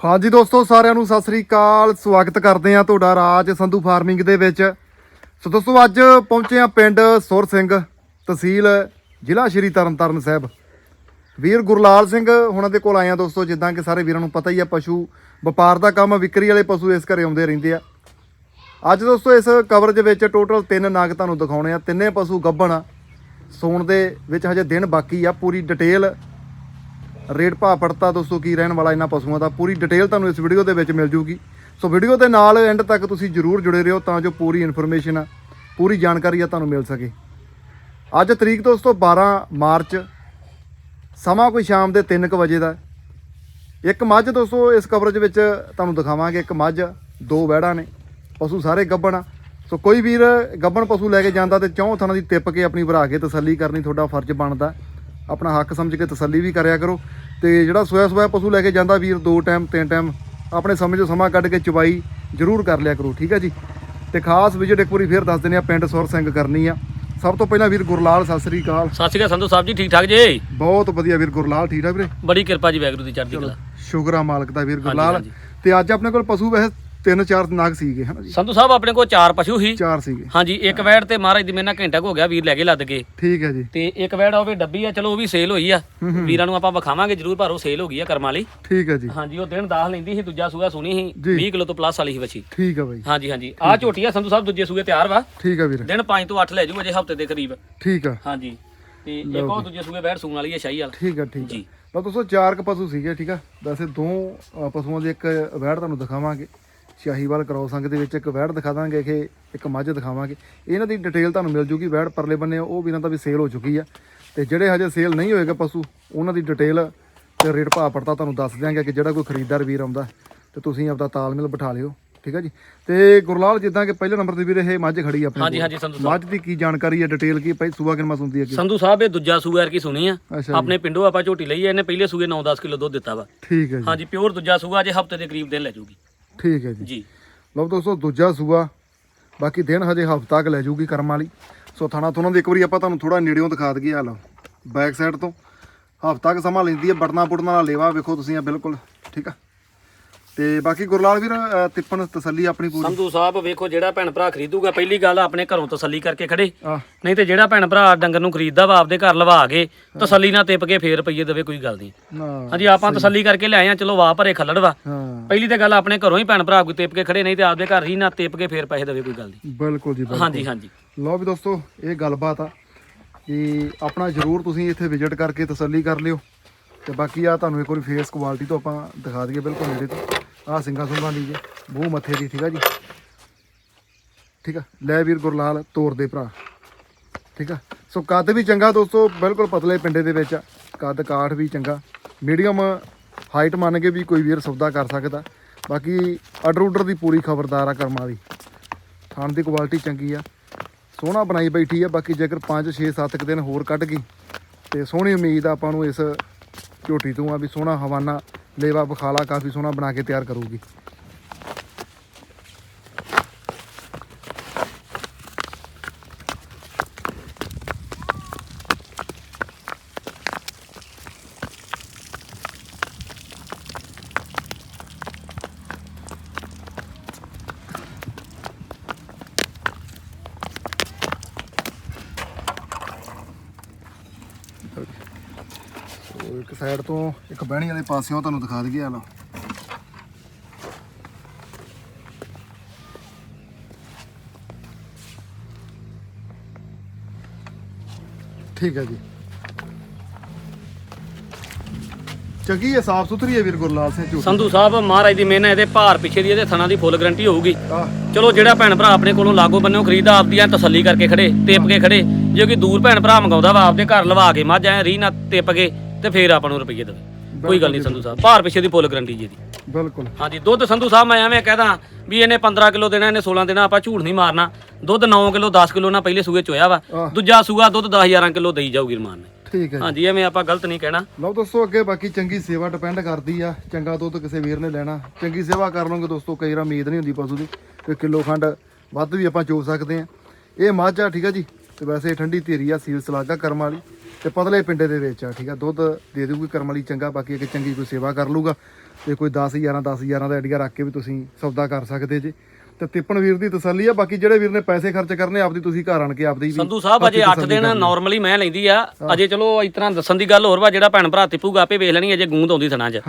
ਹਾਂਜੀ ਦੋਸਤੋ, ਸਾਰਿਆਂ ਨੂੰ ਸਤਿ ਸ੍ਰੀ ਅਕਾਲ। ਸਵਾਗਤ ਕਰਦੇ ਆ ਤੁਹਾਡਾ ਰਾਜ ਸੰਧੂ ਫਾਰਮਿੰਗ ਦੇ ਵਿੱਚ। ਸੋ ਦੋਸਤੋ, ਅੱਜ ਪਹੁੰਚੇ ਆ ਪਿੰਡ ਸੁਰ ਸਿੰਘ ਤਹਿਸੀਲ, ਜ਼ਿਲ੍ਹਾ ਸ਼੍ਰੀ ਤਰਨਤਾਰਨ ਸਾਹਿਬ। ਵੀਰ ਗੁਰਲਾਲ ਸਿੰਘ ਹੁਣਾਂ ਦੇ ਕੋਲ ਆਏ ਆ ਦੋਸਤੋ, ਜਿੱਦਾਂ ਕਿ ਸਾਰੇ ਵੀਰਾਂ ਨੂੰ ਪਤਾ ਹੀ ਆ, ਪਸ਼ੂ ਵਪਾਰ ਦਾ ਕੰਮ, ਵਿਕਰੀ ਵਾਲੇ ਪਸ਼ੂ ਇਸ ਘਰੇ ਆਉਂਦੇ ਰਹਿੰਦੇ ਆ। ਅੱਜ ਦੋਸਤੋ, ਇਸ ਕਵਰੇਜ ਵਿੱਚ ਟੋਟਲ ਤਿੰਨ ਨਾਗ ਤੁਹਾਨੂੰ ਦਿਖਾਉਣੇ ਆ। ਤਿੰਨੇ ਪਸ਼ੂ ਗੱਭਣ ਆ। ਸੌਣ ਦੇ ਵਿੱਚ ਹਜੇ ਦਿਨ ਬਾਕੀ ਆ, ਪੂਰੀ ਡਿਟੇਲ ਰੇਟ ਭਾਅ ਪੜਤਾ ਦੋਸਤੋ ਕੀ ਰਹਿਣ ਵਾਲਾ ਇਹਨਾਂ ਪਸ਼ੂਆਂ ਦਾ? ਪੂਰੀ ਡਿਟੇਲ ਤੁਹਾਨੂੰ ਇਸ ਵੀਡੀਓ ਦੇ ਵਿੱਚ ਮਿਲ ਜੂਗੀ। ਸੋ ਵੀਡੀਓ ਦੇ ਨਾਲ ਐਂਡ ਤੱਕ ਤੁਸੀਂ ਜਰੂਰ ਜੁੜੇ ਰਹੋ ਤਾਂ ਜੋ ਪੂਰੀ ਇਨਫੋਰਮੇਸ਼ਨ ਆ ਪੂਰੀ ਜਾਣਕਾਰੀ ਆ ਤੁਹਾਨੂੰ ਮਿਲ ਸਕੇ। ਅੱਜ ਤਰੀਕ ਦੋਸਤੋ 12 ਮਾਰਚ, ਸਮਾਂ ਕੋਈ ਸ਼ਾਮ ਦੇ 3:00 ਵਜੇ ਦਾ। ਇੱਕ ਮੱਝ ਦੋਸਤੋ, ਇਸ ਕਵਰੇਜ ਵਿੱਚ ਤੁਹਾਨੂੰ ਦਿਖਾਵਾਂਗੇ, ਇੱਕ ਮੱਝ, ਦੋ ਵਹਿੜਾਂ ਨੇ, ਪਸ਼ੂ ਸਾਰੇ ਗੱਬਣ ਆ। ਸੋ ਕੋਈ ਵੀਰ ਗੱਬਣ ਪਸ਼ੂ ਲੈ ਕੇ ਜਾਂਦਾ ਤੇ ਚੌਂ ਥਾਂ ਦੀ ਟਿੱਪ ਕੇ ਆਪਣੀ ਭਰਾ ਕੇ ਤਸੱਲੀ ਕਰਨੀ, ਤੁਹਾਡਾ ਫਰਜ਼ ਬਣਦਾ। ਆਪਣਾ ਹੱਕ ਸਮਝ ਕੇ ਤਸੱਲੀ ਵੀ ਕਰਿਆ ਕਰੋ ਤੇ ਜਿਹੜਾ ਸੋਇਆ ਸੋਇਆ ਪਸ਼ੂ ਲੈ ਕੇ ਜਾਂਦਾ ਵੀਰ ਦੋ ਟਾਈਮ ਤਿੰਨ ਟਾਈਮ ਆਪਣੇ ਸਮੇਂ ਚੋਂ ਸਮਾਂ ਕੱਢ ਕੇ ਚਵਾਈ ਜ਼ਰੂਰ ਕਰ ਲਿਆ ਕਰੋ ਠੀਕ ਹੈ ਜੀ? ਤੇ ਖਾਸ ਵਿਜਿਟ ਇੱਕ ਵਾਰੀ ਫੇਰ ਦੱਸ ਦਿੰਦੇ ਆ ਪਿੰਡ ਸੁਰ ਸਿੰਘ ਕਰਨੀ ਆ। ਸਭ ਤੋਂ ਪਹਿਲਾਂ ਵੀਰ ਗੁਰਲਾਲ ਸਤਿ ਸ੍ਰੀ ਅਕਾਲ। ਸਤਿ ਸ਼੍ਰੀ ਅਕਾਲ ਸੰਧੂ ਸਾਹਿਬ ਜੀ ਠੀਕ ਠਾਕ ਜੀ? ਬਹੁਤ ਵਧੀਆ ਵੀਰ ਗੁਰਲਾਲ ਠੀਕ ਠਾਕ ਵੀਰੇ? ਬੜੀ ਕਿਰਪਾ ਜੀ ਵੈਗਰੂ ਦੀ ਚੜ੍ਹਦੀ ਕਲਾ। ਸ਼ੁਕਰ ਆ ਮਾਲਕ ਦਾ ਵੀਰ ਗੁਰਲਾਲ। ਤੇ ਅੱਜ ਆਪਣੇ ਕੋਲ ਪਸ਼ੂ ਵੈਸੇ ਤਿੰਨ ਚਾਰ ਨਾਗ ਸੀਗੇ ਹਨਾ ਜੀ। ਸੰਧੂ ਸਾਹਿਬ ਆਪਣੇ ਕੋਲ ਚਾਰ ਪਸ਼ੂ ਸੀ। ਚਾਰ ਸੀਗੇ। ਹਾਂਜੀ ਇੱਕ ਵੈੜ ਤੇ ਮਹਾਰਾਜ ਦੀ ਮੇਨਾ ਘੰਟਾ ਹੋ ਗਿਆ ਵੀਰ ਲੈ ਕੇ ਲੱਦ ਗਏ ਠੀਕ ਹੈ ਜੀ। ਤੇ ਇੱਕ ਵੈੜ ਉਹ ਵੀ ਡੱਬੀ ਆ ਚਲੋ ਉਹ ਵੀ ਸੇਲ ਹੋਈ ਆ। ਵੀਰਾਂ ਨੂੰ ਆਪਾਂ ਵਿਖਾਵਾਂਗੇ ਜਰੂਰ ਪਰ ਉਹ ਸੇਲ ਹੋ ਗਈ ਆ ਕਰਮਾਂ ਲਈ। ਠੀਕ ਹੈ ਜੀ। ਹਾਂਜੀ ਉਹ ਦਿਨ ਦਾਖ ਲੈਂਦੀ ਸੀ ਦੂਜਾ ਸੂਆ ਸੁਣੀ ਸੀ ਜੀ। 20 ਕਿਲੋ ਤੋਂ ਪਲੱਸ ਵਾਲੀ ਸੀ ਬੱਚੀ ਠੀਕ ਹੈ ਬਾਈ। ਹਾਂਜੀ ਹਾਂਜੀ। ਆਹ ਝੋਟੀ ਆ ਸੰਧੂ ਸਾਹਿਬ ਦੂਜੇ ਸੂਏ ਤਿਆਰ ਵਾ। ਠੀਕ ਹੈ ਵੀਰ। ਦਿਨ 5 ਤੋਂ 8 ਲੈ ਜੂ ਅਜੇ ਹਫ਼ਤੇ ਦੇ ਕਰੀਬ। ਠੀਕ ਆ ਹਾਂਜੀ। ਤੇ ਇੱਕ ਉਹ ਦੂਜੇ ਸੂਏ ਵੈੜ ਸੂਣ ਵਾਲੀ ਆ ਸ਼ਾਹੀ ਵਾਲਾ। ਠੀਕ ਆ ਠੀਕ ਆ ਜੀ। ਲਓ ਦੋਸਤੋ ਚਾਰ ਕ ਪਸ਼ੂ ਸੀਗੇ ਠੀਕ ਆ ਵੈਸੇ ਦੋ ਪਸ਼ੂਆਂ ਦੇ ਇੱਕ ਵੈੜ ਤੁਹਾਨੂੰ ਦਿਖਾਵਾਂਗੇ। ਸ਼ਾਹੀਵਾਲ ਕ੍ਰੋਸ ਅੰਗ ਦੇ ਵਿੱਚ ਇੱਕ ਵੈੜ ਦਿਖਾ ਦਾਂਗੇ ਕਿ ਇੱਕ ਮੱਝ ਦਿਖਾਵਾਂਗੇ। ਇਹਨਾਂ ਦੀ ਡਿਟੇਲ ਤੁਹਾਨੂੰ ਮਿਲ ਜੂਗੀ ਵੈੜ ਪਰਲੇ ਬੰਨੇ ਉਹ ਵੀਰਾਂ ਦਾ ਵੀ ਸੇਲ ਹੋ ਚੁੱਕੀ ਆ। ਤੇ ਜਿਹੜੇ ਹਜੇ ਸੇਲ ਨਹੀਂ ਹੋਏਗਾ ਪਸ਼ੂ ਉਹਨਾਂ ਦੀ ਡਿਟੇਲ ਤੇ ਰੇਟ ਭਾਅ ਪੜਤਾ ਤੁਹਾਨੂੰ ਦੱਸ ਦਿਆਂਗੇ ਕਿ ਜਿਹੜਾ ਕੋਈ ਖਰੀਦਦਾਰ ਵੀਰ ਆਉਂਦਾ ਤੇ ਤੁਸੀਂ ਆਪਦਾ ਤਾਲਮੇਲ ਬਿਠਾ ਲਿਓ ਠੀਕ ਆ ਜੀ? ਤੇ ਗੁਰਲਾਲ ਜਿੱਦਾਂ ਕਿ ਪਹਿਲੇ ਨੰਬਰ ਤੇ ਵੀਰ ਇਹ ਮੱਝ ਖੜੀ ਆਪਣੇ ਹਾਂਜੀ। ਹਾਂਜੀ ਸੰਧੂ ਸਾਹਿਬ। ਮੱਝ ਦੀ ਕੀ ਜਾਣਕਾਰੀ ਹੈ ਡਿਟੇਲ ਕੀ ਪਹਿ ਸੂਆ ਕਿੰਨਾ ਸੁਣਦੀ ਹੈ ਕੀ ਸੰਧੂ ਸਾਹਿਬ ਇਹ ਦੂਜਾ ਸੂਆ ਕੀ ਸੁਣੀ ਆ। ਆਪਣੇ ਪਿੰਡੋਂ ਆਪਾਂ ਝੋਟੀ ਲਈ ਆ ਇਹਨੇ ਪਹਿਲੇ ਸੂਏ 9-10 ਕਿਲੋ ਦੁੱਧ ਦਿੱਤਾ ਵਾ। ਠੀਕ ਹੈ ਜੀ। ਹਾਂਜੀ ਪਿਓਰ ਦੂਜਾ ਸੂਆ ਜੇ ਹਫ਼ਤੇ ਦੇ ਕਰੀਬ ਦਿਨ ਲੈ ਜੂਗੀ। ਠੀਕ ਹੈ ਜੀ। ਜੀ। ਲਓ ਦੋਸਤੋ ਦੂਜਾ ਸੂਆ। ਬਾਕੀ ਦਿਨ ਹਜੇ ਹਫ਼ਤਾ ਕੁ ਲੈ ਜੂਗੀ ਕਰਮ ਵਾਲੀ ਸੋ ਥਾਣਾ ਤੋਂ ਉਹਨਾਂ ਦੀ ਇੱਕ ਵਾਰੀ ਆਪਾਂ ਤੁਹਾਨੂੰ ਥੋੜਾ ਨੇੜਿਓਂ ਦਿਖਾ ਦਈਏ। ਆ ਲਓ ਬੈਕ ਸਾਈਡ ਤੋਂ। ਹਫ਼ਤਾ ਕੁ ਸਮਾਂ ਲੈਂਦੀ ਹੈ ਬਟਨਾ ਬੁਟਨਾ ਨਾਲ ਲੇਵਾ ਵੇਖੋ ਤੁਸੀਂ ਆ ਬਿਲਕੁਲ। ਠੀਕ ਆ? ਤੇ ਬਾਕੀ ਗੁਰਲਾਲ ਵੀਰ ਅ, ਤਿੱਪਣ ਤਸੱਲੀ ਆਪਣੀ ਪੂਰੀ। ਸੰਧੂ ਸਾਹਿਬ ਵੇਖੋ ਜਿਹੜਾ ਭੈਣ ਭਰਾ ਖਰੀਦੂਗਾ ਪਹਿਲੀ ਗੱਲ ਆਪਣੇ ਘਰੋਂ ਤਸੱਲੀ ਕਰਕੇ ਖੜੇ। ਆ ਨਹੀਂ ਤੇ ਜਿਹੜਾ ਭੈਣ ਭਰਾ ਡੰਗਰ ਨੂੰ ਖਰੀਦਦਾ ਵਾ ਆਪਦੇ ਘਰ ਲਵਾ ਕੇ ਤਸੱਲੀ ਨਾਲ ਤਿਪ ਕੇ ਫੇਰ ਰੁਪਈਏ ਦੇਵੇ ਕੋਈ ਗੱਲ ਨਹੀਂ। ਨਾ ਹਾਂਜੀ ਆਪਾਂ ਤਸੱਲੀ ਕਰਕੇ ਲਿਆਏ ਆ ਚਲੋ ਵਾਹ ਭਰੇ ਖੱਲੜ ਵਾ। ਹਾਂ। ਪਹਿਲੀ ਤੇ ਗੱਲ ਆਪਣੇ ਘਰੋਂ ਹੀ ਭੈਣ ਭਰਾ ਕੋਈ ਤਿਪ ਕੇ ਖੜੇ ਨਹੀਂ ਤੇ ਆਪਦੇ ਘਰ ਹੀ ਨਾ ਤਿਪ ਕੇ ਫੇਰ ਪੈਸੇ ਦੇਵੇ ਕੋਈ ਗੱਲ ਨਹੀਂ। ਬਿਲਕੁਲ ਜੀ ਬਿਲਕੁਲ। ਹਾਂਜੀ ਹਾਂਜੀ। ਲਓ ਵੀ ਦੋਸਤੋ ਇਹ ਗੱਲਬਾਤ ਆ ਕਿ ਆਪਣਾ ਜ਼ਰੂਰ ਤੁਸੀਂ ਇੱਥੇ ਵਿਜ਼ਿਟ ਕਰਕੇ ਤਸੱਲੀ ਕਰ ਲਿਓ। ਤੇ ਬਾਕੀ ਆ ਤੁਹਾਨੂੰ ਇੱਕ ਵਾਰੀ ਫੇਸ ਕੁਆਲਿਟੀ ਤੋਂ ਆਪਾਂ ਦਿਖਾ ਦਈਏ ਬਿਲਕੁਲ ਨੇੜੇ ਤੋਂ। ਆ ਸਿੰਘਾਂ ਸੁੰਘਾਂ ਦੀ ਜੇ, ਮੂੰਹ ਮੱਥੇ ਦੀ, ਠੀਕ ਆ ਜੀ? ਠੀਕ ਆ? ਲੈ ਵੀਰ ਗੁਰਲਾਲ, ਤੋਰ ਦੇ ਭਰਾ। ਠੀਕ ਆ? ਸੋ ਕੱਦ ਵੀ ਚੰਗਾ ਦੋਸਤੋ, ਬਿਲਕੁਲ ਪਤਲੇ ਪਿੰਡੇ ਦੇ ਵਿੱਚ ਕੱਦ ਕਾਠ ਵੀ ਚੰਗਾ। ਮੀਡੀਅਮ ਹਾਈਟ ਮੰਨ ਕੇ ਵੀ ਕੋਈ ਵੀਰ ਸੌਦਾ ਕਰ ਸਕਦਾ। ਬਾਕੀ ਆਰਡਰ ਉਡਰ ਦੀ ਪੂਰੀ ਖਬਰਦਾਰ ਆ ਕਰਮਾਂ ਦੀ। ਥਣ ਦੀ ਕੁਆਲਿਟੀ ਚੰਗੀ ਆ। ਸੋਹਣਾ ਬਣਾਈ ਬੈਠੀ ਆ, ਬਾਕੀ ਜੇਕਰ 5 6 7 ਕੁ ਦਿਨ ਹੋਰ ਕੱਢ ਗਈ, ਤੇ ਸੋਹਣੀ ਉਮੀਦ ਆ ਆਪਾਂ ਨੂੰ ਇਸ ਝੋਟੀ ਤੋਂ ਆ ਵੀ ਸੋਹਣਾ ਹਵਾਨਾ ਲੇਵਾ ਬਖਾਲਾ ਕਾਫੀ ਸੋਹਣਾ ਬਣਾ ਕੇ ਤਿਆਰ ਕਰੂਗੀ ਸੋ ਇੱਕ ਸਾਈਡ ਤੋਂ ਇੱਕ ਬਹਿਣੀ ਵਾਲੇ ਪਾਸਿਓਂ ਤੁਹਾਨੂੰ ਦਿਖਾ ਦਈਏ ਆ ਲਓ। ਠੀਕ ਹੈ ਜੀ। ਚੰਗੀ ਹੈ ਸਾਫ਼ ਸੁਥਰੀ ਹੈ ਵੀਰ ਗੁਰਲਾਲ ਸਿੰਘ ਝੂਠ। ਸੰਧੂ ਸਾਹਿਬ ਮਹਾਰਾਜ ਦੀ ਮਿਹਨਤ ਇਹਦੇ ਭਾਰ ਪਿੱਛੇ ਦੀ ਇਹਦੇ ਥਣਾ ਦੀ ਫੁੱਲ ਗਰੰਟੀ ਹੋਊਗੀ। ਚਲੋ ਜਿਹੜਾ ਭੈਣ ਭਰਾ ਆਪਣੇ ਕੋਲੋਂ ਲਾਗੋ ਬੰਨਿਓ ਖਰੀਦਾ ਆਪਦੀ ਐਂ ਤਸੱਲੀ ਕਰਕੇ ਖੜੇ ਟਿਪ ਕੇ ਖੜੇ। ਜੇ ਕੋਈ ਦੂਰ ਭੈਣ ਭਰਾ ਮੰਗਾਉਂਦਾ ਵਾ ਆਪਦੇ ਘਰ ਲਵਾ ਕੇ ਮੱਝ ਐ ਰੀ ਨਾ ਟਿਪ ਕੇ ਤੇ ਫੇਰ ਆਪਾਂ ਨੂੰ ਰੁਪਈਏ ਦੇਵੇ ਕੋਈ ਗੱਲ ਨਹੀਂ ਸੰਧੂ ਸਾਹਿਬ। ਭਾਰ ਪਿੱਛੇ ਦੀ ਫੁੱਲ ਗਰੰਟੀ ਜੀ ਇਹਦੀ। ਬਿਲਕੁਲ। ਹਾਂਜੀ ਦੁੱਧ ਸੰਧੂ ਸਾਹਿਬ ਮੈਂ ਐਵੇਂ ਕਹਦਾ ਵੀ ਇਹਨੇ 15 ਕਿਲੋ ਦੇਣਾ ਇਹਨੇ 16 ਦੇਣਾ ਆਪਾਂ ਝੂਠ ਨਹੀਂ ਮਾਰਨਾ। ਦੁੱਧ 9 ਕਿਲੋ 10 ਕਿਲੋ ਨਾ ਪਹਿਲੇ ਸੂਏ ਚੋਇਆ ਵਾ। ਆਹ। ਦੂਜਾ ਸੂਆ ਦੁੱਧ 10000 ਕਿਲੋ ਦੇਈ ਜਾਊਗੀ ਰਮਾਨ ਨੇ। ਠੀਕ ਹੈ ਹਾਂਜੀ ਐਵੇਂ ਆਪਾਂ ਗਲਤ ਨਹੀਂ ਕਹਿਣਾ। ਲਓ ਦੋਸਤੋ ਅੱਗੇ ਬਾਕੀ ਚੰਗੀ ਸੇਵਾ ਡਿਪੈਂਡ ਕਰਦੀ ਆ। ਚੰਗਾ ਦੁੱਧ ਕਿਸੇ ਵੀਰ ਨੇ ਲੈਣਾ। ਚੰਗੀ ਸੇਵਾ ਕਰ ਲਓਗੇ ਦੋਸਤੋ ਕਈ ਵਾਰ ਉਮੀਦ ਨਹੀਂ ਹੁੰਦੀ ਪਸ਼ੂ ਦੀ ਕਿ ਕਿਲੋ ਖੰਡ ਵੱਧ ਵੀ ਆਪਾਂ ਚੋ ਸਕਦੇ ਆ ਇਹ ਮੱਝ ਆ ਠੀਕ ਆ ਜੀ? ਤੇ ਵੈਸੇ ਠੰਡੀ ਧੀਰੀ ਆ ਸੀਲ ਸਲਾਗਾ ਕਰਮ ਵਾਲੀ ਤੇ ਪਤਲੇ ਪਿੰਡੇ ਦੇ ਵਿੱਚ ਆ, ਠੀਕ ਆ? ਦੁੱਧ ਦੇ ਦੂਗੀ ਕਰਮ ਵਾਲੀ ਚੰਗਾ, ਬਾਕੀ ਇੱਕ ਚੰਗੀ ਕੋਈ ਸੇਵਾ ਕਰ ਲੂਗਾ ਤੇ ਕੋਈ 10 11 10 11 ਦਾ ਆਈਡੀਆ ਰੱਖ ਕੇ ਵੀ ਤੁਸੀਂ ਸੌਦਾ ਕਰ ਸਕਦੇ ਜੇ। ਤੇ ਤਿੱਪਣ ਵੀਰ ਦੀ ਤਸੱਲੀ ਆ ਬਾਕੀ ਜਿਹੜੇ ਵੀਰ ਨੇ ਪੈਸੇ ਖਰਚ ਕਰਨੇ ਆਪਦੀ ਤੁਸੀਂ ਘਰ ਆਣ ਕੇ ਆਪਦੀ ਵੀ ਸੰਧੂ ਸਾਹਿਬ ਅਜੇ 8 ਦਿਨ ਨਾਰਮਲੀ ਮੈਂ ਲੈਂਦੀ ਆ। ਅਜੇ ਚਲੋ ਇਸ ਤਰ੍ਹਾਂ ਦੱਸਣ ਦੀ ਗੱਲ ਹੋਰ ਵਾ ਜਿਹੜਾ ਭੈਣ ਭਰਾ ਤਿੱਪੂਗਾ ਆਪੇ ਵੇਖ ਲੈਣੀ ਅਜੇ ਗੂੰਦ ਆਉਂਦੀ ਥਣਾ 'ਚ।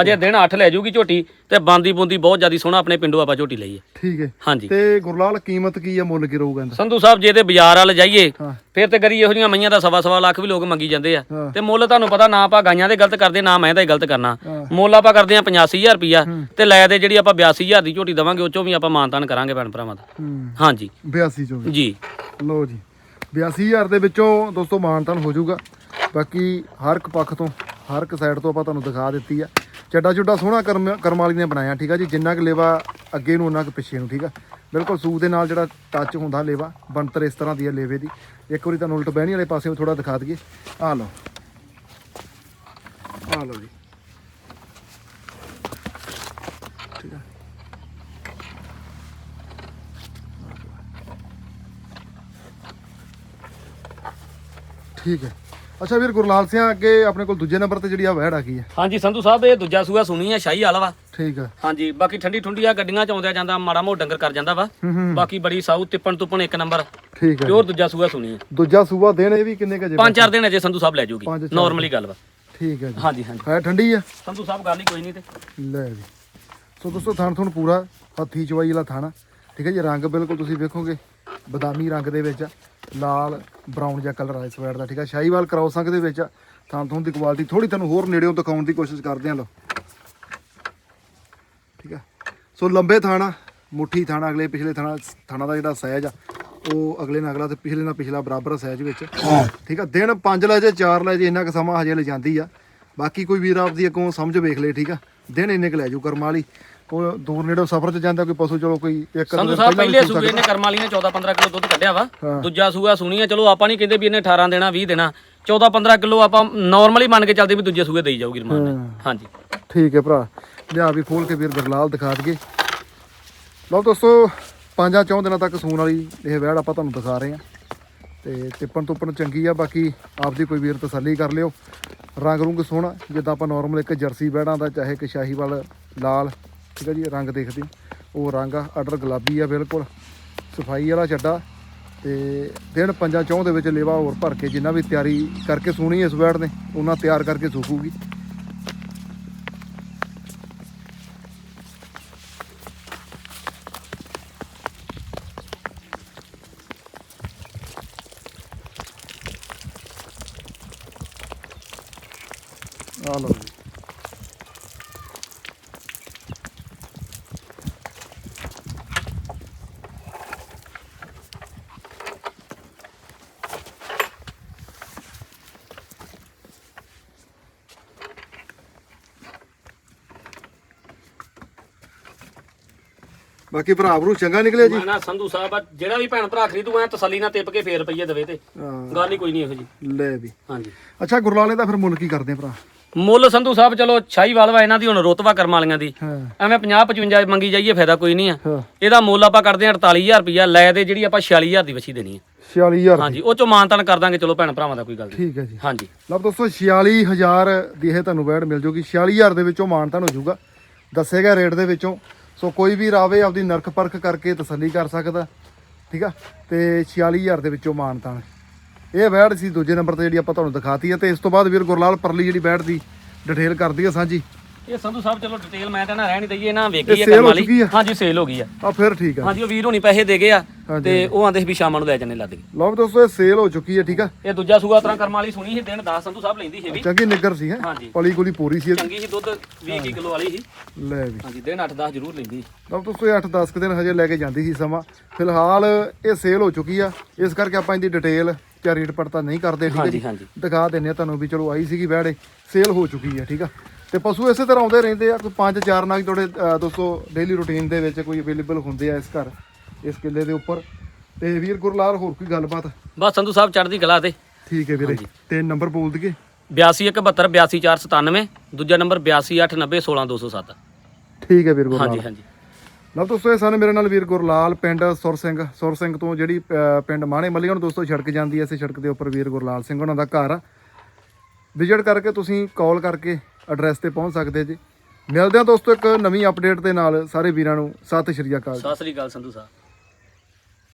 ਅਜੇ ਦਿਨ 8 ਲੈ ਜੂਗੀ ਝੋਟੀ ਤੇ ਬਾਂਦੀ ਬੁੰਦੀ ਬਹੁਤ ਜ਼ਿਆਦੀ ਸੋਹਣਾ ਆਪਣੇ ਪਿੰਡੋਂ ਆਪਾਂ ਝੋਟੀ ਲਈ ਹੈ ਠੀਕ ਹੈ। ਹਾਂਜੀ। ਤੇ ਗੁਰਲਾਲ ਕੀਮਤ ਕੀ ਆ ਮੁੱਲ ਕੀ ਰਹੂਗਾ ਇਹਦਾ ਸੰਧੂ ਸਾਹਿਬ ਜੇ ਤੇ ਬਾਜ਼ਾਰ ਵੱਲ ਜਾਈਏ ਫਿਰ ਤੇ ਗਰੀ ਇਹੋ ਜਿਹੀਆਂ ਮਈਆਂ ਦਾ ਸਵਾ ਸਵਾ ਲੱਖ ਵੀ ਲੋਕ ਮੰਗੀ ਜਾਂਦੇ ਆ। ਤੇ ਮੁੱਲ ਤੁਹਾਨੂੰ ਪਤਾ ਨਾ ਆਪਾਂ ਗਾਈਆਂ ਦੇ ਗਲਤ ਕਰਦੇ ਨਾ ਮੈਂ ਦਾ ਹੀ ਗਲਤ ਕਰਨਾ। ਮੁੱਲ ਆਪਾਂ ਕਰਦੇ ਆ 85000 ਰੁਪਿਆ ਤੇ ਲੈ ਦੇ ਜਿਹੜੀ ਆਪਾਂ 82000 ਦੀ ਝੋਟੀ ਦਵਾਂਗੇ ਉਹ ਚੋਂ ਵੀ ਆਪਾਂ ਮਾਨਤਾਨ ਕਰਾਂਗੇ ਭੈਣ ਭਰਾਵਾਂ ਦਾ। ਹੂੰ। ਹਾਂਜੀ। 82 ਚੋਂ ਵੀ। ਜੀ। ਲਓ ਜੀ। 82000 ਦੇ ਵਿੱਚੋਂ ਦੋਸਤੋ ਮਾਨਤਾਨ ਹੋ ਜਾਊਗਾ। ਬਾਕੀ ਹਰ ਇੱਕ ਪੱਖ ਤੋਂ ਹਰ ਇੱਕ ਸਾਈਡ ਤੋਂ ਆਪਾਂ ਤੁਹਾਨੂੰ ਦਿਖਾ ਦਿੱਤੀ ਆ। ਚੱਡਾ ਚੁੱਡਾ ਸੋਹਣਾ ਕਰਮ ਕਰਮ ਵਾਲੀ ਨੇ ਬਣਾਇਆ ਠੀਕ ਆ ਜੀ? ਜਿੰਨਾ ਕੁ ਲੇਵਾ ਅੱਗੇ ਨੂੰ ਉਹਨਾਂ ਕੁ ਪਿੱਛੇ ਨੂੰ ਠੀਕ ਆ? ਬਿਲਕੁਲ ਸੂਕ ਦੇ ਨਾਲ ਜਿਹੜਾ ਟੱਚ ਹੁੰਦਾ ਲੇਵਾ ਬਣਤਰ ਇਸ ਤਰ੍ਹਾਂ ਦੀ ਹੈ ਲੇਵੇ ਦੀ। ਇੱਕ ਵਾਰੀ ਤੁਹਾਨੂੰ ਉਲਟ ਬਹਿਣੀ ਵਾਲੇ ਪਾਸੇ ਥੋੜਾ ਦਿਖਾ ਦਈਏ। ਆ ਲਓ। ਆ ਲਓ ਜੀ। ਠੀਕ ਆ? ਠੀਕ ਹੈ। ਅੱਛਾ ਵੀਰ ਗੁਰਲਾਲ ਸਿੰਘ ਅੱਗੇ ਆਪਣੇ ਕੋਲ ਦੂਜੇ ਨੰਬਰ ਤੇ ਜਿਹੜੀ ਆ ਵਹਿੜ ਆ ਗਈ ਹੈ। ਹਾਂਜੀ ਸੰਧੂ ਸਾਹਿਬ ਇਹ ਦੂਜਾ ਸੂਆ ਸੁਣੀ ਆ ਸ਼ਾਹੀ ਵਾਲਾ ਵਾ। ਠੀਕ ਹੈ। ਹਾਂਜੀ ਬਾਕੀ ਠੰਡੀ ਠੁੰਡੀ ਆ ਗੱਡੀਆਂ ਚ ਆਉਂਦਿਆ ਜਾਂਦਾ ਮਾੜਾ ਮੋੜ ਡੰਗਰ ਕਰ ਜਾਂਦਾ ਵਾ। ਹੂੰ ਹੂੰ। ਬਾਕੀ ਬੜੀ ਸਾਊ ਤਿੱਪਣ ਤੁੱਪਣ ਇੱਕ ਨੰਬਰ। ਠੀਕ ਹੈ ਪਿਓਰ ਦੂਜਾ ਸੂਆ ਸੁਣੀ ਆ ਦੂਜਾ ਸੂਬਾ ਦੇਣ ਇਹ ਵੀ ਕਿੰਨੇ ਕਜੇ ਪੰਜ ਚਾਰ ਦਿਨ ਅਜੇ ਸੰਧੂ ਸਾਹਿਬ ਲੈ ਜਾਊਗੀ ਪੰਜ ਚਾਰ ਨਾਰਮਲੀ ਗੱਲ ਵਾ। ਠੀਕ ਹੈ ਜੀ। ਹਾਂਜੀ ਹਾਂਜੀ। ਹੈ ਠੰਡੀ ਆ ਸੰਧੂ ਸਾਹਿਬ ਗੱਲ ਹੀ ਕੋਈ ਨਹੀਂ ਤੇ। ਲੈ ਜੀ। ਸੋ ਦੋਸਤੋ ਥਣ ਥਣ ਪੂਰਾ ਹੱਥੀ ਚਵਾਈ ਵਾਲਾ ਥਾਣਾ ਠੀਕ ਹੈ ਜੀ ਰੰਗ ਬਿਲਕੁਲ ਤੁਸੀਂ ਵੇਖੋਗੇ ਬਦਾਮੀ ਰੰਗ ਦੇ ਵਿੱਚ ਆ, ਲਾਲ ਬਰਾਊਨ ਜਿਹਾ ਕਲਰ ਆ ਇਸ ਦਾ ਠੀਕ ਹੈ ਸ਼ਾਹੀਵਾਲ ਕਰਾਉ ਸੰਗ ਦੇ ਵਿੱਚ ਆ। ਥਣ ਥਣ ਦੀ ਕੁਆਲਿਟੀ ਥੋੜੀ ਤੁਹਾਨੂੰ ਹੋਰ ਨੇੜਿਓਂ ਦਿਖਾਉਣ ਦੀ ਕੋਸ਼ਿਸ਼ ਕਰਦੇ ਆ ਲੋ ਠੀਕ ਹੈ ਸੋ ਲੰਬੇ ਥਾਣਾ ਮੁੱਠੀ ਥਾਣਾ ਅਗਲੇ ਪਿਛਲੇ ਥਾਣਾ ਥਾਣਾ ਦਾ ਜਿਹੜਾ ਸਾਈਜ਼ ਆ ਉਹ ਅਗਲੇ ਨਾਲ ਅਗਲਾ ਤੇ ਪਿਛਲੇ ਨਾਲ ਪਿਛਲਾ ਬਰਾਬਰ ਸਾਈਜ਼ ਵਿੱਚ। ਠੀਕ ਆ? ਦਿਨ 5 ਲੈ ਜੇ 4 ਲੈ ਜੇ ਇੰਨਾ ਕੁ ਸਮਾਂ ਹਜੇ ਲੈ ਜਾਂਦੀ ਆ। ਬਾਕੀ ਕੋਈ ਵੀਰ ਆਪਦੀ ਅੱਗੋਂ ਸਮਝ ਵੇਖ ਲੇ ਠੀਕ ਆ? ਦਿਨ ਇੰਨੇ ਕੁ ਲੈ ਜੂ ਕਰਮ ਵਾਲੀ। ਕੋਈ ਦੂਰ ਨੇੜੇ ਸਫ਼ਰ 'ਚ ਜਾਂਦਾ ਕੋਈ ਪਸ਼ੂ ਚਲੋ ਕੋਈ ਇੱਕ ਸੰਧੂ ਸਾਹਿਬ ਪਹਿਲਾਂ ਸੂਏ ਨੇ ਕਰਮ ਵਾਲੀ ਨੇ 14 15 ਕਿਲੋ ਦੁੱਧ ਕੱਢਿਆ ਵਾ। ਦੂਜਾ ਸੂਆ ਸੁਣੀ ਆ ਚਲੋ ਆਪਾਂ ਨਹੀਂ ਕਹਿੰਦੇ ਵੀ ਇਹਨੇ 18 ਦੇਣਾ 20 ਦੇਣਾ। 14 15 ਕਿਲੋ ਆਪਾਂ ਨਾਰਮਲੀ ਮੰਨ ਕੇ ਚੱਲਦੇ ਵੀ ਦੂਜੇ ਸੂਏ ਦੇਈ ਜਾਊਗੀ ਰਮਾਨ। ਹਾਂਜੀ। ਠੀਕ ਹੈ ਭਰਾ। ਲਿਆ ਵੀ ਖੋਲ ਕੇ ਵੀਰ ਗਰਲਾਲ ਦਿਖਾ ਦਈਏ। ਲਓ ਦੋਸਤੋ ਪੰਜਾਂ ਚੌਂ ਦਿਨਾਂ ਤੱਕ ਸੂਣ ਵਾਲੀ ਇਹ ਵਹਿੜ ਆਪਾਂ ਤੁਹਾਨੂੰ ਦਿਖਾ ਰਹੇ ਹਾਂ। ਤੇ ਟਿੱਪਣ ਟੁੱਪਣ ਚੰਗੀ ਆ ਬਾਕੀ ਆਪਦੀ ਕੋਈ ਵੀਰ ਤਸੱਲੀ ਕਰ ਲਿਓ। ਰੰਗ ਰੁੰਗ ਸੋਹਣਾ ਜਿੱਦਾਂ ਆਪਾਂ ਨਾਰਮਲ ਇੱਕ ਜਰਸੀ ਵਹਿੜਾਂ ਦਾ ਚਾਹੇ ਕਿ ਸ਼ਾਹੀਵਾਲ ਲਾਲ ਠੀਕ ਹੈ ਜੀ, ਰੰਗ ਦੇਖਦੇ ਉਹ ਰੰਗ ਆ, ਆਰਡਰ ਗੁਲਾਬੀ ਆ ਬਿਲਕੁਲ। ਸਫ਼ਾਈ ਵਾਲਾ ਚੱਡਾ। ਤੇ ਦਿਨ ਪੰਜਾਂ ਚੌਂ ਦੇ ਵਿੱਚ ਲੇਵਾ ਹੋਰ ਭਰ ਕੇ ਜਿੰਨਾ ਵੀ ਤਿਆਰੀ ਕਰਕੇ ਸੂਣੀ ਇਸ ਵਹਿੜ ਨੇ, ਉਹਨਾਂ ਤਿਆਰ ਕਰਕੇ ਸੁੱਕੂਗੀ ਆ ਲਓ ਬਾਕੀ ਭਰਾ ਭਰੂ ਚੰਗਾ ਨਿਕਲਿਆ ਜੀ। ਮੈਂ ਨਾ ਸੰਧੂ ਸਾਹਿਬ ਆ, ਜਿਹੜਾ ਵੀ ਭੈਣ ਭਰਾ ਖਰੀਦੂ ਐ ਤਸੱਲੀ ਨਾਲ ਤਿੱਪ ਕੇ ਫੇਰ ਰੁਪਈਏ ਦੇਵੇ ਤੇ। ਹਾਂ, ਗੱਲ ਹੀ ਕੋਈ ਨਹੀਂ ਇਹੋ ਜੀ ਲੈ ਵੀ। ਹਾਂਜੀ। ਅੱਛਾ ਗੁਰਲਾਲੇ ਦਾ ਫਿਰ ਮੁੱਲ ਕੀ ਕਰਦੇ ਆ ਭਰਾ? ਮੁੱਲ ਸੰਧੂ ਸਾਹਿਬ ਚਲੋ ਸ਼ਾਹੀ ਵਾਲਵਾ ਇਹਨਾਂ ਦੀ ਹੁਣ ਰੋਤਵਾ ਕਰਮ ਵਾਲੀਆਂ ਦੀ। ਹਾਂ। ਐਵੇਂ 50 55 ਮੰਗੀ ਜਾਈਏ ਫਾਇਦਾ ਕੋਈ ਨਹੀਂ ਆ। ਹਾਂ। ਇਹਦਾ ਮੁੱਲ ਆਪਾਂ ਕਰਦੇ ਆ 48000 ਰੁਪਈਆ ਲੈ ਦੇ ਜਿਹੜੀ ਆਪਾਂ 46000 ਦੀ ਵਛੀ ਦੇਣੀ ਹੈ 46000 ਹਾਂਜੀ ਉਹ ਚੋਂ ਮਾਨਤਾਨ ਕਰ ਦਾਂਗੇ ਚਲੋ ਭੈਣ ਭਰਾਵਾਂ ਦਾ ਕੋਈ ਗੱਲ ਨਹੀਂ। ਠੀਕ ਹੈ ਜੀ। ਹਾਂਜੀ। ਲਓ ਦੋਸਤੋ 46000 ਦੀ ਇਹ ਤੁਹਾਨੂੰ ਵੈੜ ਮਿਲ ਜੂਗੀ। 46000 ਦੇ ਵਿੱਚੋਂ ਮਾਨਤਾਨ ਹੋ ਜਾਊਗਾ ਦੱਸੇਗਾ ਰੇਟ ਦੇ ਵਿੱਚੋਂ। ਸੋ ਕੋਈ ਵੀ ਰਾਵੇ ਆਪਦੀ ਨਰਕ ਪਰਖ ਕਰਕੇ ਤਸੱਲੀ ਕਰ ਸਕਦਾ, ਠੀਕ ਆ? ਤੇ 46000 ਦੇ ਵਿੱਚੋਂ ਮਾਨਤਾਨ ਇਹ। ਵੈੜ ਸੀ, ਦੂਜੇ ਨੰਬਰ ਤੇ ਜਿਹੜੀ ਆਪਾਂ ਤੁਹਾਨੂੰ ਦਿਖਾਤੀ ਹੈ ਤੇ ਇਸ ਤੋਂ ਬਾਅਦ ਵੀਰ ਗੁਰਲਾਲ ਪਰਲੀ ਜਿਹੜੀ ਵੈੜ ਦੀ, ਡਿਟੇਲ ਕਰਦੀ ਹੈ ਸਾਂਝੀ। ਇਹ ਸੰਧੂ ਸਾਹਿਬ ਚਲੋ ਡਿਟੇਲ ਮੈਂ ਤਾਂ ਨਾ ਰਹਿਣ ਦਈਏ ਨਾ ਇਹ ਵੇਖੀ ਹੈ sale ਕਰਮ ਹੋ ਵਾਲੀ। ਆ? ਹਾਂਜੀ ਸੇਲ ਹੋ ਗਈ ਆ। ਆ ਫਿਰ ਠੀਕ ਆ। ਹਾਂਜੀ ਉਹ ਵੀਰ ਹੋਣੀ ਪੈਸੇ ਦੇ ਗਏ ਆ। ਤੇ ਉਹ ਆਂਦੇ ਸੀ ਵੀ ਸ਼ਾਮਾਂ ਨੂੰ ਲੈ ਜੰਨੇ ਲੱਦ ਗਏ ਲਓ ਵੀ ਦੋਸਤੋ ਇਹ ਸੇਲ ਹੋ ਚੁੱਕੀ ਹੈ ਠੀਕ ਆ। ਇਹ ਦੂਜਾ ਸੂਆ ਤਰ੍ਹਾਂ ਕਰਮ ਵਾਲੀ ਸੁਣੀ ਸੀ ਦਿਨ 10 ਸੰਧੂ ਸਾਹਿਬ ਲੈਂਦੀ ਸੀ ਵੀ। ਚੰਗੀ ਨਿੱਗਰ ਸੀ ਹੈ? ਹਾਂਜੀ। ਪਲੀ ਗੁਲੀ ਪੂਰੀ ਸੀ ਇਹਦੀ। ਚੰਗੀ ਸੀ ਦੁੱਧ 20 ਕਿਲੋ ਵਾਲੀ ਸੀ। ਲੈ ਵੀ। ਹਾਂਜੀ ਦਿਨ 8-10 ਜ਼ਰੂਰ ਲੈਂਦੀ ਲਓ ਦੋਸਤੋ ਇਹ 8-10 ਕੁ ਦਿਨ ਹਜੇ ਲੈ ਕੇ ਜਾਂਦੀ ਸੀ ਸਮਾਂ। ਫਿਲਹਾਲ ਇਹ ਸੇਲ ਹੋ ਚੁੱਕੀ ਆ। ਇਸ ਕਰਕੇ ਆਪਾਂ ਇਹਦੀ ਡਿਟੇਲ ਜਾਂ ਰੇਟ ਪੜਤਾ ਨਹੀਂ ਕਰਦੇ ਠੀਕ ਹੈ ਹਾਂਜੀ ਜੀ? ਹਾਂਜੀ ਦਿਖਾ ਦਿੰਨੇ ਆ ਤੁਹਾਨੂੰ ਵੀ ਚਲੋ ਆਈ ਸੀਗੀ ਵੈੜੇ। ਸੇਲ ਹੋ ਚੁੱਕੀ ਆ ਠੀਕ ਆ? ਤੇ ਪਸ਼ੂ ਇਸੇ ਤਰ੍ਹਾਂ ਆਉਂਦੇ ਰਹਿੰਦੇ ਆ ਕੋਈ 5-4 ਨਾਗ ਤੁਹਾਡੇ ਦੋਸਤੋ ਡੇਲੀ ਰੂਟੀਨ ਦੇ ਵਿੱਚ ਕੋਈ ਅਵੇਲੇਬਲ ਹੁੰਦੇ ਆ ਇਸ ਘਰ ਇਸ ਕਿੱਲੇ ਦੇ ਉੱਪਰ। ਤੇ ਵੀਰ ਗੁਰਲਾਲ ਹੋਰ ਕੋਈ ਗੱਲਬਾਤ? ਬਸ ਸੰਧੂ ਸਾਹਿਬ ਚੜ੍ਹਦੀ ਕਲਾ ਤੇ। ਠੀਕ ਹੈ ਵੀਰੇ। ਤੇ ਨੰਬਰ ਬੋਲ ਦਈਏ? 8217 82497 ਦੂਜਾ ਨੰਬਰ 8289016207 ਠੀਕ ਹੈ ਵੀਰ ਗੁਰਲਾਲ। ਹਾਂਜੀ ਹਾਂਜੀ। ਲਓ ਦੋਸਤੋ ਇਹ ਸਨ ਮੇਰੇ ਨਾਲ ਵੀਰ ਗੁਰਲਾਲ ਪਿੰਡ ਸੁਰ ਸਿੰਘ। ਸੁਰ ਸਿੰਘ ਤੋਂ ਜਿਹੜੀ ਪਿੰਡ ਮਾਣੇ ਮੱਲੀਆਂ ਨੂੰ ਦੋਸਤੋ ਸੜਕ ਜਾਂਦੀ ਐ ਇਸੇ ਸੜਕ ਦੇ ਉੱਪਰ ਵੀਰ ਗੁਰਲਾਲ ਸਿੰਘ ਉਹਨਾਂ ਦਾ ਘਰ ਵਿਜ਼ਿਟ ਕਰਕੇ ਤੁਸੀਂ ਕਾਲ ਕਰਕੇ ਐਡਰੈਸ ਤੇ ਪਹੁੰਚ ਸਕਦੇ ਜੀ। ਮਿਲਦੇ ਹਾਂ ਦੋਸਤੋ ਇੱਕ ਨਵੀਂ ਅਪਡੇਟ ਦੇ ਨਾਲ ਸਾਰੇ ਵੀਰਾਂ ਨੂੰ। ਸਤਿ ਸ਼੍ਰੀ ਅਕਾਲ ਸਤਿ ਸ੍ਰੀ ਅਕਾਲ ਸੰਧੂ ਸਾਹਿਬ।